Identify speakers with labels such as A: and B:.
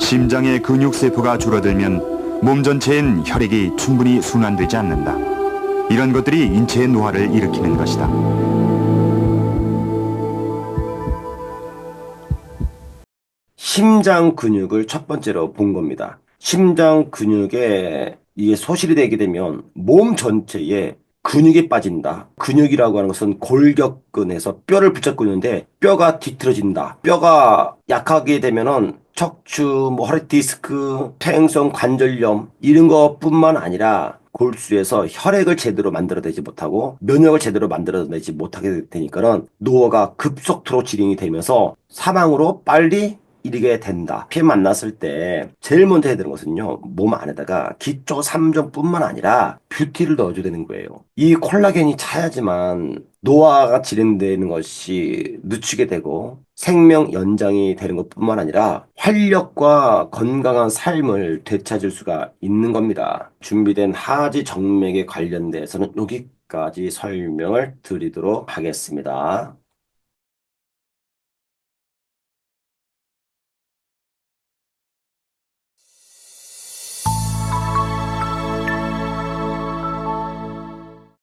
A: 심장의 근육 세포가 줄어들면 몸 전체엔 혈액이 충분히 순환되지 않는다. 이런 것들이 인체의 노화를 일으키는 것이다.
B: 심장 근육을 첫 번째로 본 겁니다. 심장 근육에 이게 소실이 되게 되면 몸 전체에 근육이 빠진다. 근육이라고 하는 것은 골격근에서 뼈를 붙잡고 있는데 뼈가 뒤틀어진다. 뼈가 약하게 되면은 척추, 뭐 허리 디스크, 퇴행성 관절염 이런 것뿐만 아니라 골수에서 혈액을 제대로 만들어내지 못하고 면역을 제대로 만들어내지 못하게 되니까는 노화가 급속도로 진행이 되면서 사망으로 빨리 이르게 된다. 피해 만났을 때 제일 먼저 해야 되는 것은요. 몸 안에다가 기초 3종뿐만 아니라 뷰티를 넣어줘야 되는 거예요. 이 콜라겐이 차야지만 노화가 진행되는 것이 늦추게 되고 생명 연장이 되는 것뿐만 아니라 활력과 건강한 삶을 되찾을 수가 있는 겁니다. 준비된 하지 정맥에 관련돼서는 여기까지 설명을 드리도록 하겠습니다.